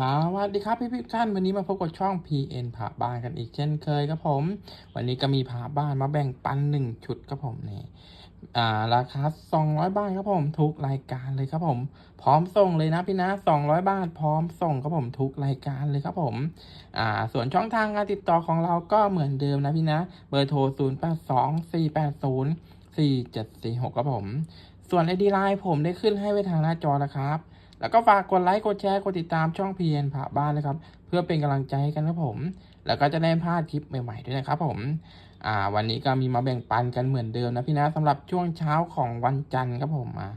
สวัสดีครับพี่พี่ท่านวันนี้มาพบกับช่อง PN ผ่าบ้านกันอีกเช่นเคยครับผม วันนี้ก็มีผ่าบ้านมาแบ่งปันหนึ่งชุดครับผมนี่อ่าราคา200 บาทครับผมทุกรายการเลยครับผม พร้อมส่งเลยนะพี่นะ 200 บาท พร้อมส่งครับผมทุกรายการเลยครับผมอ่าส่วนช่องทางการติดต่อของเราก็เหมือนเดิมนะพี่นะ เบอร์โทร 0 8 2 4 8 0 4 7 4 6ครับผม ส่วน ID ไลน์ผมได้ขึ้นให้ไว้ทางหน้าจอแล้วครับ แล้วก็ฝากกดไลค์ กดแชร์ กดติดตามช่องเพียนผ่าบ้านนะครับ เพื่อเป็นกำลังใจให้กันครับผม แล้วก็จะได้พลาดคลิปใหม่ๆด้วยนะครับผมอ่าวันนี้ก็มีมาแบ่งปันกันเหมือนเดิมนะพี่นะสำหรับช่วงเช้าของวันจันทร์ครับผมมา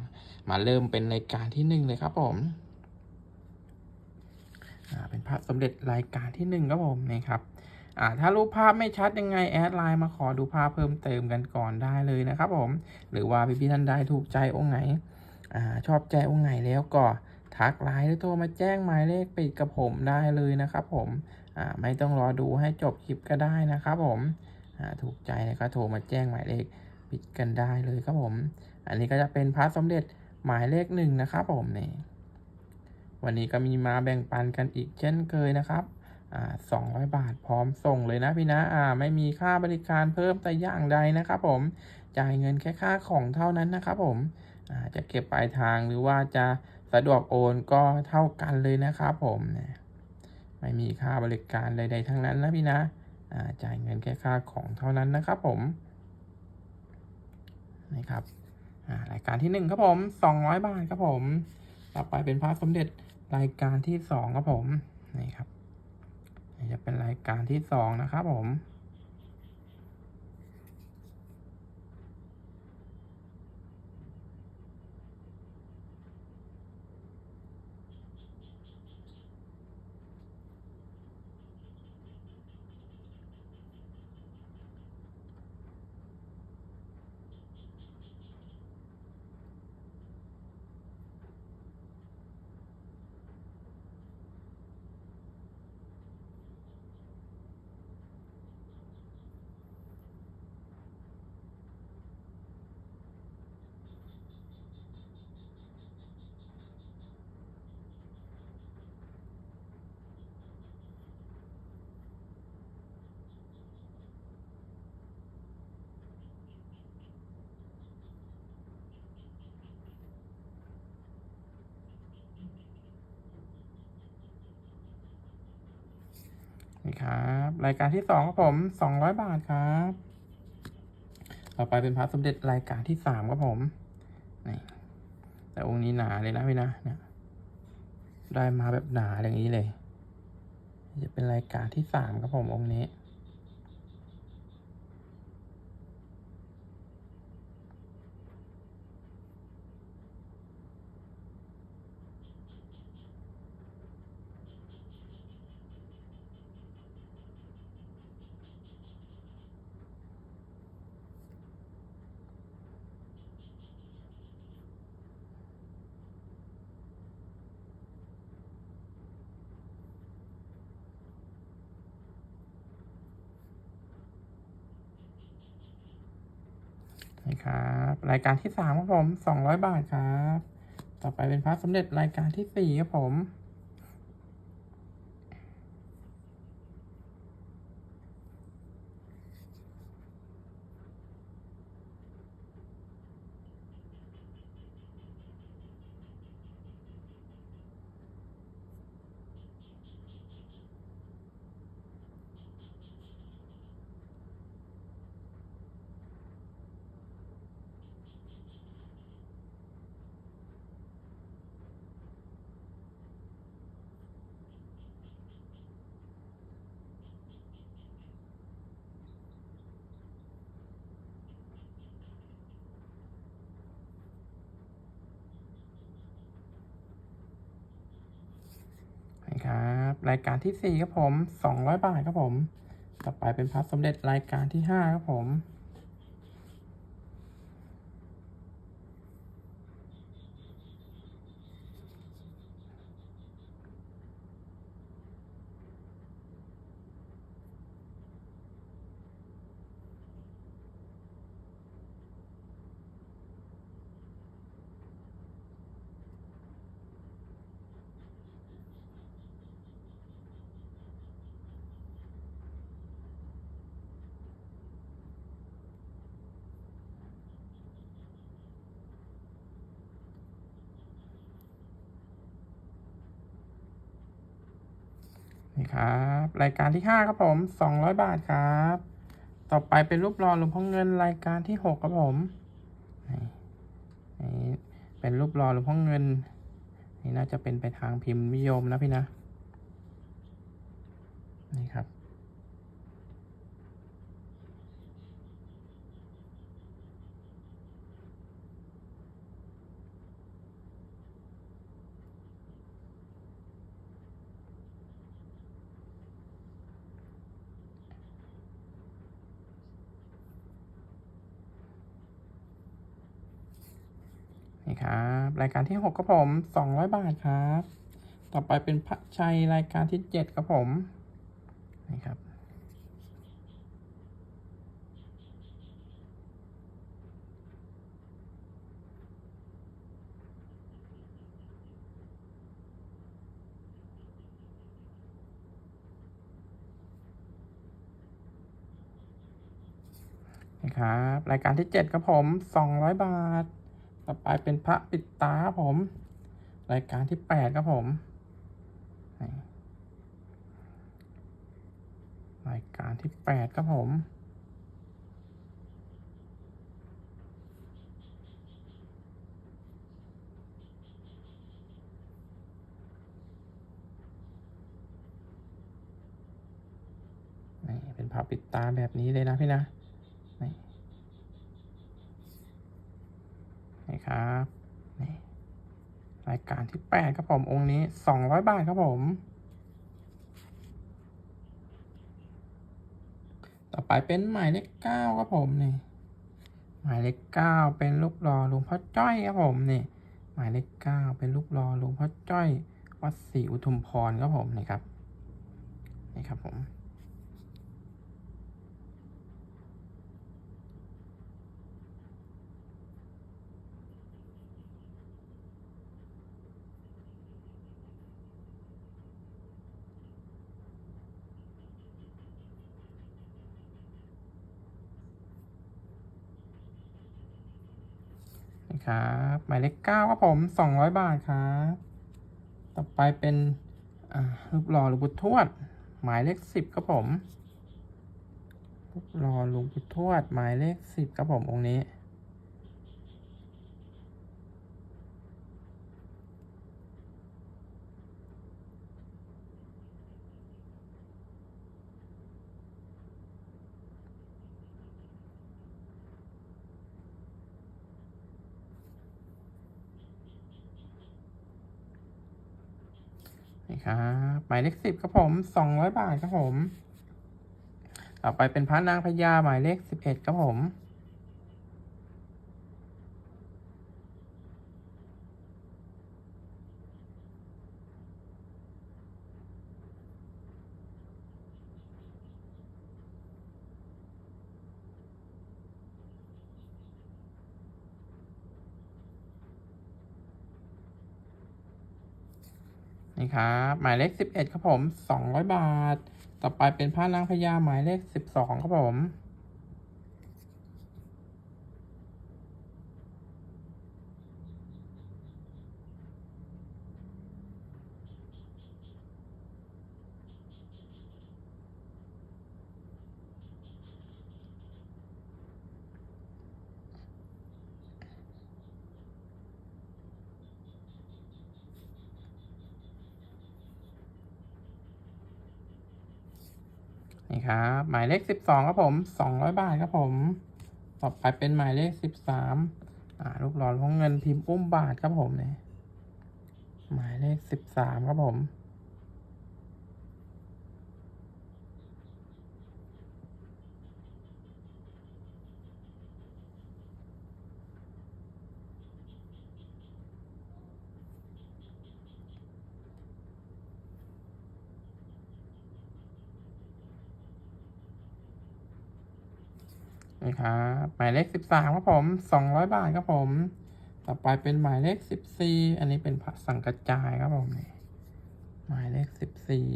มาเริ่มเป็นรายการที่หนึ่งเลยครับผมอ่าเป็นพระสมเด็จรายการที่หนึ่งครับผมนี่ครับอ่าถ้ารูปภาพไม่ชัดยังไงแอดไลน์มาขอดูภาพเพิ่มเติมกันก่อนได้เลยนะครับผม หรือว่าพี่ๆท่านใดถูกใจองค์ไหนอ่าชอบใจองค์ไหนแล้วก็ ทักไลน์หรือโทรมาแจ้งหมายเลขปิดกับผมได้เลยนะครับผมไม่ต้องรอดูให้จบคลิปก็ได้นะครับผมถูกใจก็โทรมาแจ้งหมายเลขปิดกันได้เลยครับผม อันนี้ก็จะเป็นพาระสมเด็จหมายเลขหนึ่งนะครับผมนี่วันนี้ก็มีมาแบ่งปันกันอีกเช่นเคยนะครับสองร้อยบาทพร้อมส่งเลยนะพี่นะอ่าไม่มีค่าบริการเพิ่มแต่อย่างใดนะครับผม จ่ายเงินแค่ค่าของเท่านั้นนะครับผมจะเก็บปลายทางหรือว่าจะ สะดวกโอนก็เท่ากันเลยนะครับผมไม่มีค่าบริการใดๆทั้งนั้นนะพี่นะจ่ายเงินแค่ค่าของเท่านั้นนะครับผมนี่ครับรายการที่หนึ่งครับผมสองร้อยบาทครับผม ต่อไปเป็นพระสมเด็จรายการที่สองครับผม นี่ครับจะเป็นรายการที่สองนะครับผม นี่ครับ รายการที่สองครับผมสองร้อยบาทครับ ต่อไปเป็นพระสมเด็จรายการที่สามครับผมนี่แต่องค์นี้หนาเลยนะพี่นะเนี่ยได้มาแบบหนาอย่างนี้เลย จะเป็นรายการที่สามครับผมองค์นี้ นี่ ครับ รายการที่สามครับผมสองร้อยบาทครับ ต่อไปเป็นพระสมเด็จรายการที่สี่ครับผม นี่ ครับ รายการที่สี่ครับผมสองร้อยบาทครับผม ต่อไปเป็นพัสสมเด็จรายการที่ห้าครับผม นี่ครับ รายการที่ห้าครับผมสองร้อยบาทครับ ต่อไปเป็นรูปหล่อหลวงพ่อเงินรายการที่หกครับผมนี่เป็นรูปหล่อหลวงพ่อเงิน นี่น่าจะเป็นไปทางพิมพ์นิยมนะพี่นะ นี่ครับ ครับ รายการที่หกครับผมสองร้อยบาทครับ ต่อไปเป็นพระชัยรายการที่เจ็ดครับผมนี่ครับนี่ครับ รายการที่เจ็ดครับผมสองร้อยบาท ต่อไปเป็นพระปิดตาครับผม รายการที่แปดครับผมรายการที่แปดครับผมนี่เป็นผ้าปิดตาแบบนี้เลยนะพี่นะ นี่ ครับนี่รายการที่แปดครับผมองค์นี้สองร้อยบาทครับผม ต่อไปเป็นหมายเลขเก้าครับผมนี่หมายเลขเก้าเป็นลูกหล่อหลวงพ่อจ้อยครับผมนี่หมายเลขเก้าเป็นลูกหล่อหลวงพ่อจ้อยวัดศรีอุทุมพรครับผมนี่ครับนี่ครับผม นี่ ครับหมายเลขเก้าครับผมสองร้อยบาทครับ ต่อไปเป็นรูปหล่อหลวงปู่ทวด หมายเลขสิบครับผมรูปหล่อหลวงปู่ทวด หมายเลขสิบครับผมองค์นี้ครับ หมายเลขสิบครับผมสองร้อยบาทครับผม ต่อไปเป็นพระนางพญาหมายเลขสิบเอ็ดครับผม นี่ครับหมายเลขสิบเอ็ดครับผมสองร้อยบาท ต่อไปเป็นผ้านางพญาหมายเลขสิบสองครับผม นี่ครับ หมายเลขสิบสองครับผมสองร้อยบาทครับผม ต่อไปเป็นหมายเลขสิบสามอ่าลูกหล่อของเงินพิมพ์อุ้มบาทครับผมเนี่ยหมายเลขสิบสามครับผม นี่ครับหมายเลขสิบสามครับผมสองร้อยบาทครับผม ต่อไปเป็นหมายเลขสิบสี่อันนี้เป็นพระสังกระจายครับผมนี่หมายเลขสิบสี่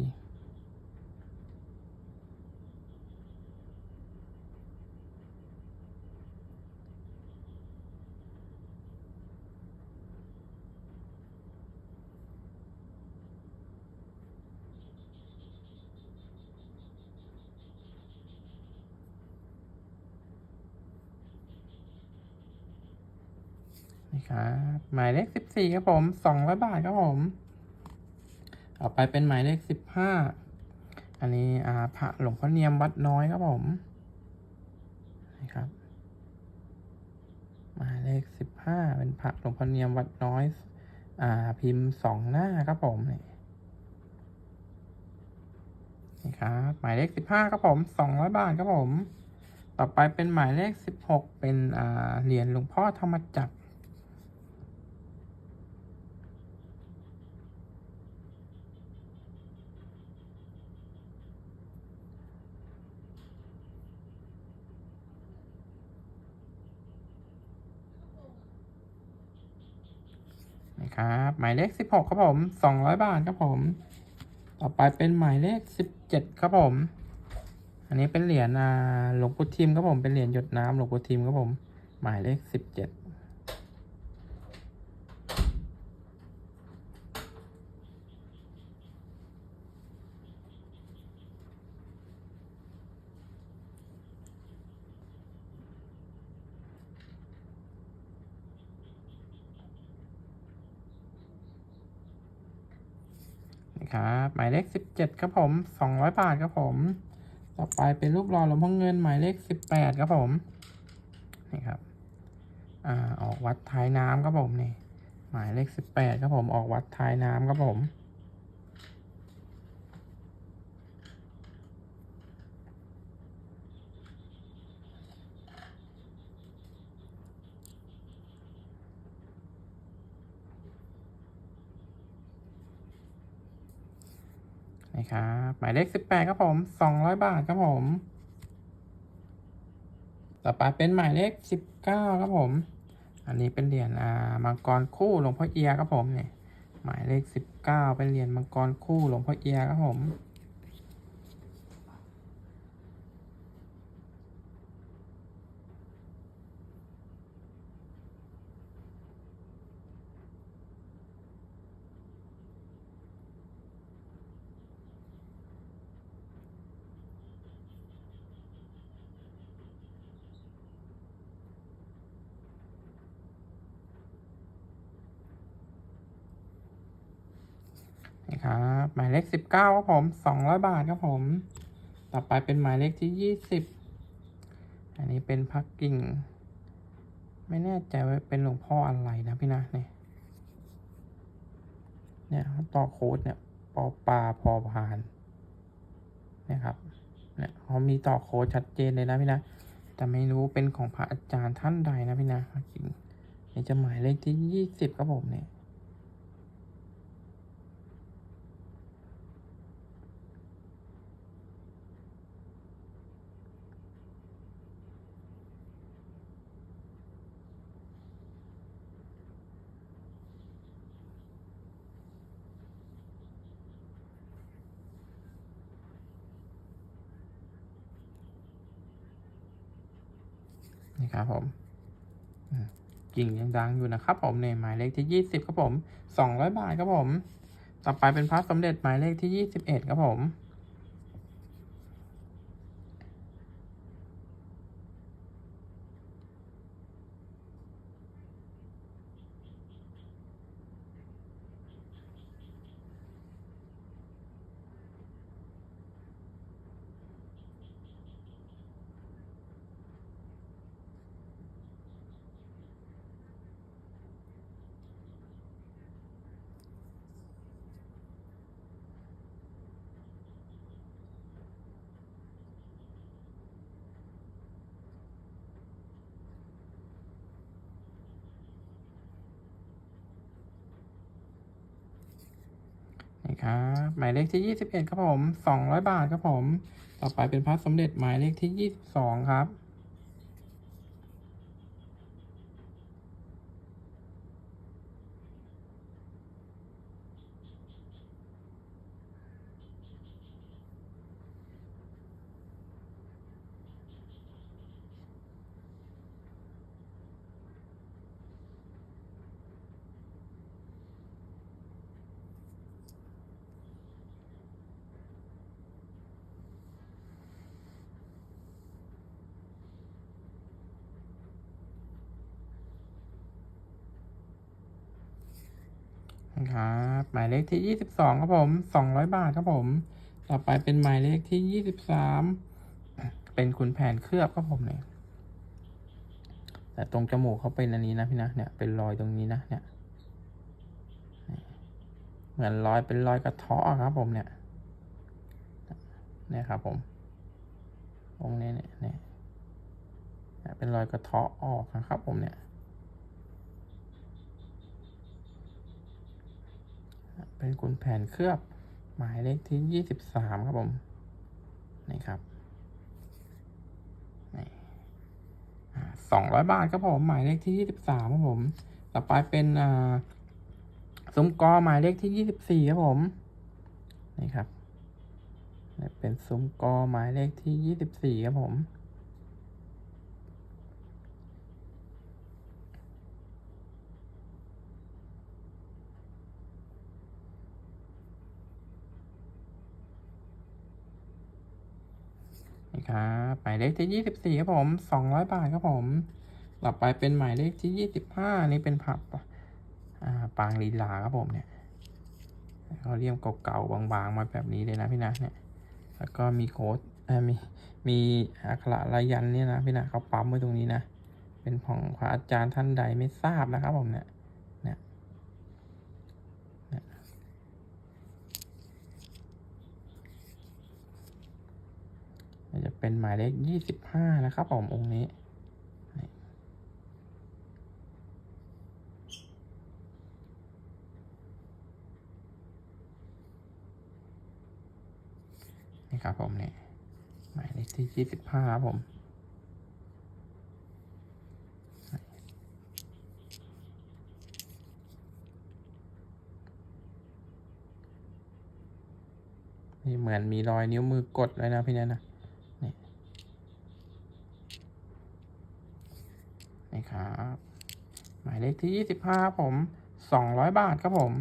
ครับ หมายเลขสิบสี่ครับผมสองร้อยบาทครับผมต่อไปเป็นหมายเลขสิบห้าอันนี้อ่าพระหลวงพ่อเนียมวัดน้อยครับผมนะครับ หมายเลขสิบห้าเป็นพระหลวงพ่อเนียมวัดน้อย อ่า พิมพ์สองหน้าครับผมนี่นี่ครับหมายเลขสิบห้าครับผมสองร้อยบาทครับผม ต่อไปเป็นหมายเลขสิบหกเป็นอ่าเหรียญหลวงพ่อธรรมจักร นะครับ หมายเลขสิบหกครับผมสองร้อยบาทครับผม ต่อไปเป็นหมายเลขสิบเจ็ดครับผม อันนี้เป็นเหรียญอาหลวงปู่ทิมครับผม เป็นเหรียญหยดน้ำหลวงปู่ทิมครับผม หมายเลขสิบเจ็ด ครับหมายเลขสิบเจ็ดครับผมสองร้อยบาทครับผม ต่อไปเป็นรูปหล่อหลวงพ่อเงินหมายเลขสิบแปดครับผมนี่ครับอ่าออกวัดท้ายน้ำครับผมนี่หมายเลขสิบแปดครับผมออกวัดท้ายน้ำครับผม นะครับหมายเลขสิบแปดครับผมสองร้อยบาทครับผม ต่อไปเป็นหมายเลขสิบเก้าครับผม อันนี้เป็นเหรียญอ่ามังกรคู่หลวงพ่อเอียครับผมเนี่ยหมายเลขสิบเก้าเป็นเหรียญมังกรคู่หลวงพ่อเอียครับผม ครับ หมายเลขสิบเก้าครับผมสองร้อยบาทครับผม ต่อไปเป็นหมายเลขที่ยี่สิบอันนี้เป็นพักกิ่ง ไม่แน่ใจว่าเป็นหลวงพ่ออะไรนะพี่นะเนี่ยเนี่ยต่อโค้ดเนี่ยปอปลาพอพานนี่ครับเนี่ยเขามีต่อโค้ดชัดเจนเลยนะพี่นะแต่ไม่รู้เป็นของพระอาจารย์ท่านใดนะพี่นะพักกิ่งนี่จะหมายเลขที่ยี่สิบครับผมเนี่ย นี่ครับผมอืมกิ่งยังดังอยู่นะครับผมในหมายเลขที่ยี่สิบครับผมสองร้อยบาทครับผม ต่อไปเป็นพระสมเด็จหมายเลขที่ยี่สิบเอ็ดครับผม ครับ หมายเลขที่ยี่สิบเอ็ดครับผมสองร้อยบาทครับผม ต่อไปเป็นพระสมเด็จหมายเลขที่ยี่สิบสองครับ ครับ หมายเลขที่ยี่สิบสองครับผมสองร้อยบาทครับผม ต่อไปเป็นหมายเลขที่ยี่สิบสามเป็นขุนแผนเคลือบครับผมเนี่ย แต่ตรงจมูกเขาเป็นอันนี้นะพี่นะ เนี่ย เป็นรอยตรงนี้นะ เนี่ย เหมือนรอยเป็นรอยกระเทาะครับผมเนี่ย เนี่ยครับผม ตรงนี้เนี่ย เนี่ยเนี่ยเป็นรอยกระเทาะออกนะครับผมเนี่ย เป็นกุนแผนเคลือบหมายเลขที่ยี่สิบสามครับผม นี่ครับนี่สองร้อยบาทครับผม หมายเลขที่ยี่สิบสามครับผม ต่อไปเป็นอ่าซุ้มกอหมายเลขที่ยี่สิบสี่ครับผม นี่ครับ เป็นซุ้มกอหมายเลขที่ยี่สิบสี่ครับผม ครับหมายเลขที่ยี่สิบสี่ครับผมสองร้อยบาทครับผม ต่อไปเป็นหมายเลขที่ยี่สิบห้านี่เป็นผับอ่าปางลีลาครับผมเนี่ยเขาเรียมเก่าๆบางๆมาแบบนี้เลยนะพี่นะเนี่ย แล้วก็มีโค้ดอ่อมีมีอักขระลายันเนี่ยนะพี่นะเขาปั๊มไว้ตรงนี้นะ เป็นของพระอาจารย์ท่านใดไม่ทราบนะครับผมเนี่ยเนี่ย เป็นหมายเลขยี่สิบห้านะครับผมองค์นี้ นี่ครับผมเนี่ยหมายเลขที่ยี่สิบห้าครับผมนี่เหมือนมีรอยนิ้วมือกดเลยนะพี่เนี่ยนะ นะครับหมายเลขที่ยี่สิบห้าผมสองร้อยบาทครับผม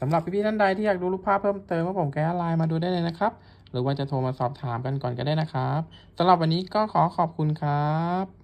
สำหรับพี่ๆท่านใดที่อยากดูรูปภาพเพิ่มเติมว่าผมแก้ไลน์มาดูได้เลยนะครับ หรือว่าจะโทรมาสอบถามกันก่อนก็ได้นะครับสำหรับวันนี้ก็ขอขอบคุณครับ